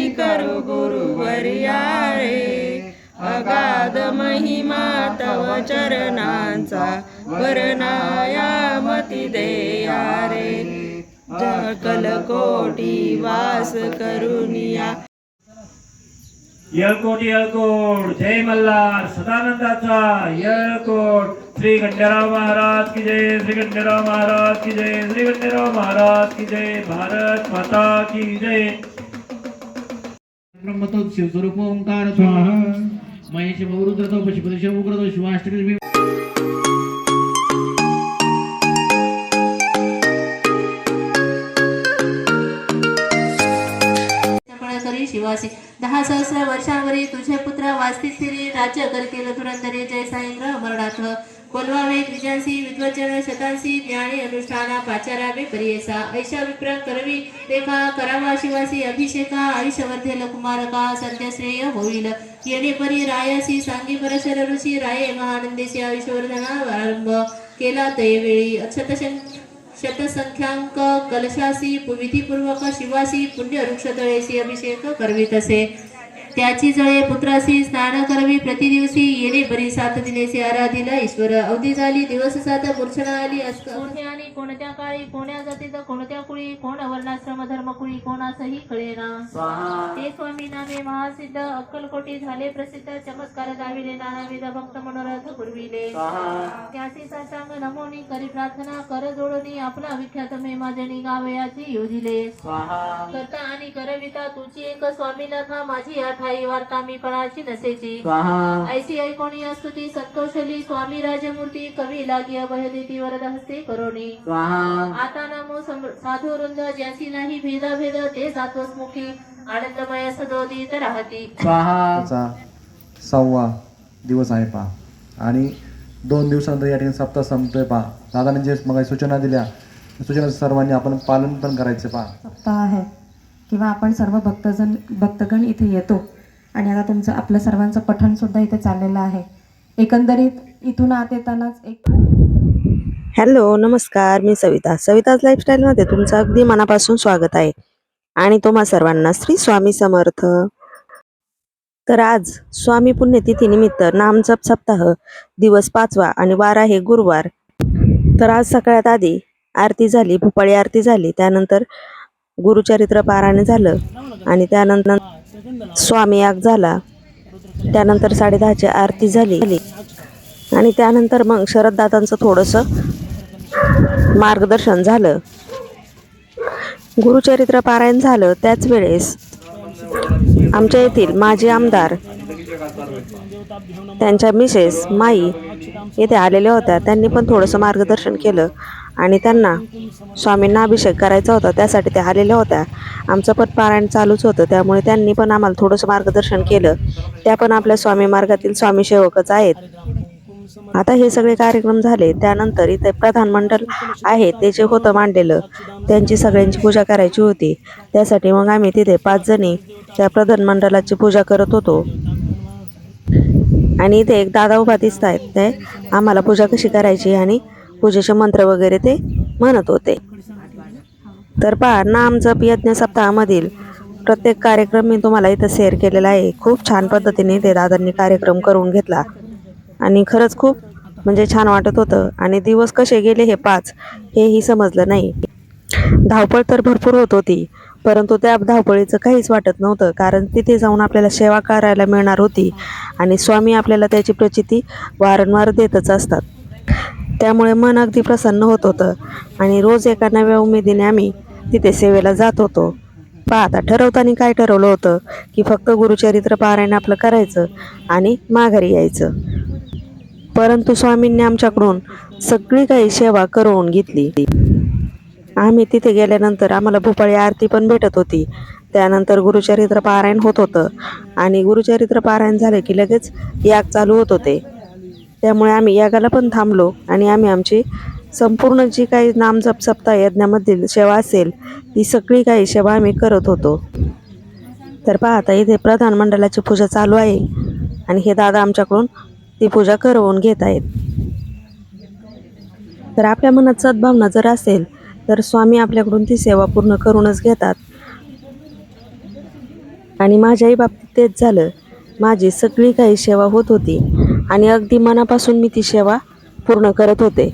मी करू गुरुवर्या रे अगाध महिमा तव चरणांचा वरणाया मती देया रे. जकल कोटी वास करुनिया. येळकोट येळकोट जय मल्हार सदानंदाचा येळकोट. श्री खंडेराव महाराज की जय श्री खंडेराव महाराज की जय श्री खंडेराव महाराज की जय भारत माता की जय. ब्रह्मतो शिवस्वरूप ओंकार महेश बहुरुद्रतो पशुपती उग्रतो शिवाष्टमी करी शिवासी दहा सहस्र वर्षांवरी तुझे पुत्र वास्तिक स्थिरी राज्य करतील धुरंधरे जय साईंद्र मरणार्थ बोलवावे त्रिजांसी विद्वचन शतांशी ज्ञानी अनुष्ठाना पाचारावे परियेसा ऐशा विप्र करवी रेखा करावा शिवासी अभिषेका आयुष्यवर्धेल कुमारका सध्या श्रेय होईल येणे परी रायासी सांगी परशर ऋषी राये महानंदेशी आयुष्यवर्धना आरंभ केला तयवेळी अक्षतशन शतसंख्यांक कलशासी विधीपूर्वक शिवासी पुण्य वृक्षतळेशी अभिषेक करवीत असे त्याची जळे पुत्रासी स्नान करवी प्रतिदिवशी येणे बरी सात दिनेचे आराधिला ईश्वर अवधी झाली. दिवस सात मूर्छना आली असत कोणी आणि कोणत्या काळी कोण्या जातीत कोणत्या कुळी कोण वर्णाश्रम धर्म कुळी कोणासही कळेना. ते स्वामी नामे महासिद्ध अक्कलकोटी झाले प्रसिद्ध चमत्कार दाविले नानाविध भक्त मनोरथ पुरविले. त्याची साष्टांग नमोनी करी प्रार्थना कर जोडणी आपला विख्यात मेमाजणी गावयाची योजिले. करता आणि करविता तुझी एक स्वामीनाथा माझी आठाई वार्ता मी पणाची नसेची. ऐसी ऐकोणी स्तुती संतोषली स्वामी राजमूर्ती कवी लागी अभयदेती वरद हस्ते करोनी. आता नमो साधू वृंद ज्याची नाही भेदाभेद ते सात्वस्मुखी आनंदमय सदोदित राहती. सहावा दिवस आहे पहा. आणि दोन दिवसानंतर या ठिकाणी सप्ताह संपतोय पहा. दादाने जे मग सूचना दिल्या सूचना सर्वांनी आपण पालन पण करायचं पहा. सप्ताह आहे. किंवा आपण सर्व भक्तजन भक्तगण इथे येतो. आणि आता तुमचं आपलं सर्वांचं पठणसुद्धा इथे चाललेलं आहे. एकंदरीत इथून आत येतानाच एक हॅलो नमस्कार मी सविता. सविताज लाईफस्टाईलमध्ये तुमचं अगदी मनापासून स्वागत आहे. आणि तुम्हा सर्वांना श्री स्वामी समर्थ. तर आज स्वामी पुण्यतिथीनिमित्त नामजप सप्ताह दिवस पाचवा आणि वार आहे गुरुवार. तर आज सकाळ्यात आधी आरती झाली भुपाळी आरती झाली. त्यानंतर गुरुचरित्र पारायण झालं आणि त्यानंतर स्वामी याग झाला. त्यानंतर साडेदहाची आरती झाली. आणि त्यानंतर मग शरददादांचं थोडंसं मार्गदर्शन झालं. गुरुचरित्र पारायण झालं त्याच वेळेस आमच्या येथील माजी आमदार त्यांच्या मिसेस माई येथे आलेल्या होत्या. त्यांनी पण थोडंसं मार्गदर्शन केलं. आणि त्यांना स्वामींना अभिषेक करायचा होता त्यासाठी त्या आलेल्या होत्या. आमचं पण पारायण चालूच होतं त्यामुळे त्यांनी पण आम्हाला थोडंसं मार्गदर्शन केलं. त्या पण आपल्या स्वामी मार्गातील स्वामी सेवकच आहेत. आता हे सगळे कार्यक्रम झाले त्यानंतर इथे प्रधान मंडळ आहे ते जे होतं मांडलेलं त्यांची सगळ्यांची पूजा करायची होती. त्यासाठी मग आम्ही तिथे पाच जणी त्या प्रधान मंडळाची पूजा करत होतो. आणि इथे एक दादा उभा दिसत आहेत ते आम्हाला पूजा कशी करायची आणि पूजेचे मंत्र वगैरे ते म्हणत होते. तर पहा नाम जप यज्ञ सप्ताहामधील प्रत्येक कार्यक्रम मी तुम्हाला इथं शेअर केलेला आहे. खूप छान पद्धतीने ते दादांनी कार्यक्रम करून घेतला. आणि खरंच खूप म्हणजे छान वाटत होतं. आणि दिवस कसे गेले हे पाच हेही समजलं नाही. धावपळ तर भरपूर होत होती परंतु त्या धावपळीचं काहीच वाटत नव्हतं. कारण तिथे जाऊन आपल्याला सेवा करायला मिळणार होती. आणि स्वामी आपल्याला त्याची प्रचिती वारंवार देतच असतात. त्यामुळे मन अगदी प्रसन्न होत होतं. आणि रोज एका नव्या उमेदीने आम्ही तिथे सेवेला जात होतो. पहा आता ठरवताना काय ठरवलं होतं की फक्त गुरुचरित्र पारायण आपलं करायचं आणि माघारी यायचं. परंतु स्वामींनी आमच्याकडून सगळी काही सेवा करून घेतली. आम्ही तिथे गेल्यानंतर आम्हाला भोपाळी आरती पण भेटत होती. त्यानंतर गुरुचरित्र पारायण होत होतं. आणि गुरुचरित्र पारायण झालं की लगेच याग चालू होत होते. त्यामुळे आम्ही यागाला पण थांबलो आणि आम्ही आमची संपूर्ण जी काही नामजप सप्ताह यज्ञामधील सेवा असेल ती सगळी काही सेवा आम्ही करत होतो. तर पाहता इथे प्रधान मंडळाची पूजा चालू आहे आणि हे दादा आमच्याकडून ती पूजा करवून घेत आहेत. तर आपल्या मनात सद्भावना जर असेल तर स्वामी आपल्याकडून ती सेवा पूर्ण करूनच घेतात. आणि माझ्याही बाबतीत तेच झालं. माझी सगळी काही सेवा होत होती. आणि अगदी मनापासून मी ती सेवा पूर्ण करत होते.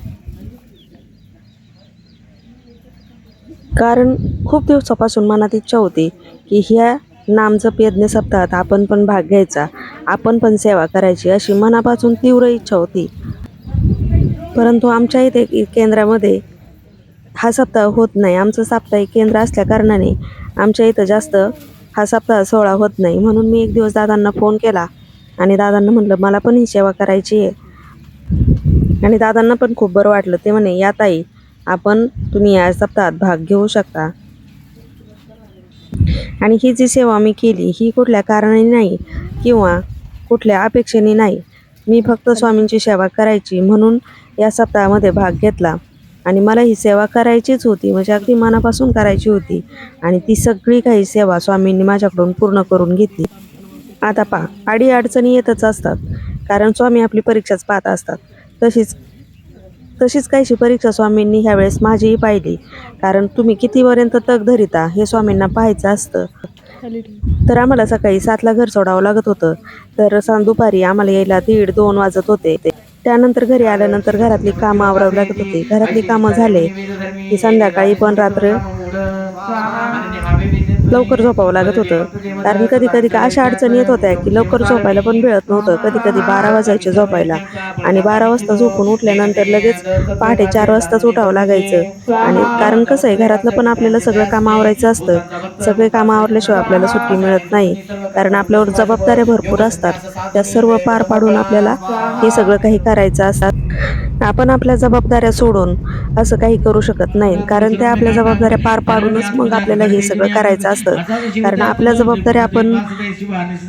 कारण खूप दिवसापासून मनात इच्छा होती की ह्या नामजप यज्ञ सप्ताहात आपण पण भाग घ्यायचा आपण पण सेवा करायची अशी मनापासून तीव्र इच्छा होती. परंतु आमच्या इथे केंद्रामध्ये हा सप्ताह होत नाही. आमचं साप्ताहिक केंद्र असल्या कारणाने आमच्या इथं जास्त हा सप्ताह सोहळा होत नाही. म्हणून मी एक दिवस दादांना फोन केला. आणि दादांना म्हटलं मला पण ही सेवा करायची आहे. आणि दादांना पण खूप बरं वाटलं. ते म्हणे या ताई आपण तुम्ही या सप्ताहात भाग घेऊ शकता. आणि ही जी सेवा मी केली ही कुठल्या कारणाने नाही किंवा कुठल्या अपेक्षेने नाही. मी फक्त स्वामींची सेवा करायची म्हणून या सप्ताहामध्ये भाग घेतला. आणि मला ही सेवा करायचीच होती म्हणजे अगदी मनापासून करायची होती. आणि ती सगळी काही सेवा स्वामींनी माझ्याकडून पूर्ण करून घेतली. आता पा आडी अडचणी येतच असतात. कारण स्वामी आपली परीक्षाच पाहत असतात. तशीच तशीच काहीशी परीक्षा स्वामींनी ह्यावेळेस माझीही पाहिली. कारण तुम्ही कितीपर्यंत तग धरिता हे स्वामींना पाहायचं असतं. तर आम्हाला सकाळी सातला घर सोडावं लागत होतं. तर सा दुपारी आम्हाला यायला दीड दोन वाजत होते. त्यानंतर घरी आल्यानंतर घरातली कामं आवरावी लागत होती. घरातली कामं झाले की संध्याकाळी पण रात्र लवकर झोपावं लागत होतं. कारण कधी कधी का अशा अडचणी येत होत्या की लवकर झोपायला पण मिळत नव्हतं. कधी कधी बारा वाजायचे झोपायला. आणि बारा वाजता झोपून उठल्यानंतर लगेच पहाटे चार वाजताच उठावं लागायचं. आणि कारण कसं आहे घरातलं पण आपल्याला सगळं काम आवरायचं असतं. सगळे काम आवरल्याशिवाय आपल्याला सुट्टी मिळत नाही. कारण आपल्यावर जबाबदाऱ्या भरपूर असतात. त्या सर्व पार पाडून आपल्याला हे सगळं काही करायचं असतात आपण आपल्या जबाबदाऱ्या सोडून असं काही करू शकत नाही. कारण त्या आपल्या जबाबदाऱ्या पार पाडूनच मग आपल्याला हे सगळं करायचं असतं. कारण आपल्या जबाबदाऱ्या आपण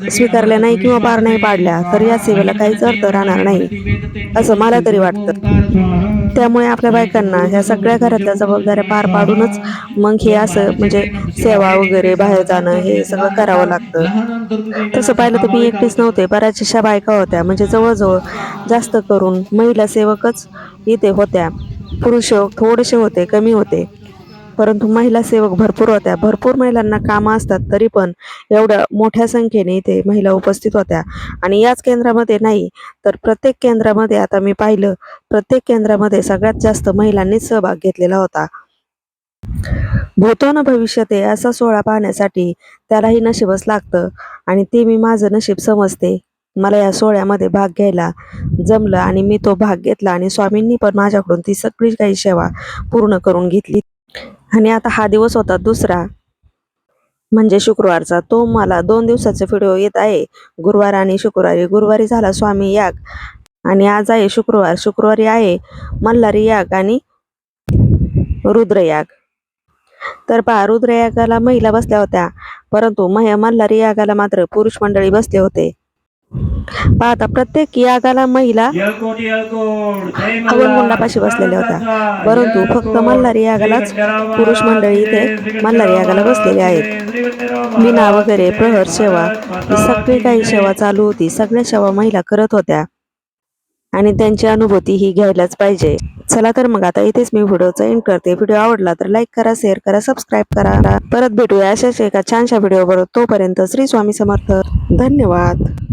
स्वीकारल्या नाही किंवा पार नाही पाडल्या तर या सेवेला काहीच अर्थ राहणार नाही असं मला तरी वाटतं. त्यामुळे आपल्या बायकांना ह्या सगळ्या घरातल्या जबाबदाऱ्या पार पाडूनच मग हे असं म्हणजे सेवा वगैरे बाहेर जाणं हे सगळं करावं लागतं. तसं पाहिलं तर मी एकटीच नव्हते. बऱ्याचशा बायका होत्या. म्हणजे जवळजवळ जास्त करून महिला सेवकच इथे होत्या. पुरुष थोडेसे होते कमी होते. परंतु महिला सेवक भरपूर होत्या. भरपूर महिलांना कामं असतात तरी पण एवढ्या मोठ्या संख्येने इथे महिला उपस्थित होत्या. आणि याच केंद्रामध्ये नाही तर प्रत्येक केंद्रामध्ये आता मी पाहिलं प्रत्येक केंद्रामध्ये सगळ्यात जास्त महिलांनीच सहभाग घेतलेला होता. भूतो न भविष्यात असा सोहळा पाहण्यासाठी त्यालाही नशीबच लागतं आणि ते मी माझं नशीब समजते. मला या सोहळ्यामध्ये भाग घ्यायला जमलं आणि मी तो भाग घेतला आणि स्वामींनी पण माझ्याकडून ती सगळी काही सेवा पूर्ण करून घेतली. आणि आता हा दिवस होता दुसरा. म्हणजे शुक्रवारचा. तो मला दोन दिवसाचा व्हिडिओ येत आहे. गुरुवार आणि शुक्रवारी. गुरुवारी झाला स्वामी याग. आणि आज आहे शुक्रवार. शुक्रवारी आहे मल्हारी याग आणि रुद्रयाग तर पहा रुद्रयागाला महिला बसल्या होत्या. परंतु मह मल्हारी यागाला मात्र पुरुष मंडळी बसले होते. पाहता प्रत्येक यागाला महिला हवनकुंडापाशी बसलेल्या होत्या. परंतु फक्त मल्हारी यागालाच पुरुष मंडळी इथे मल्हारी यागाला बसलेले आहेत. विना वगैरे प्रहर सेवा ही सगळी काही सेवा चालू होती. सगळ्या सेवा महिला करत होत्या. आणि त्यांची अनुभूती ही घ्यायलाच पाहिजे. चला तर मग आता इथेच मी व्हिडिओचा एंड करते. व्हिडिओ आवडला तर लाईक करा शेअर करा सबस्क्राईब करा. परत भेटूया अशाच एका छानशा व्हिडिओ बरोबर. तोपर्यंत श्री स्वामी समर्थ. धन्यवाद.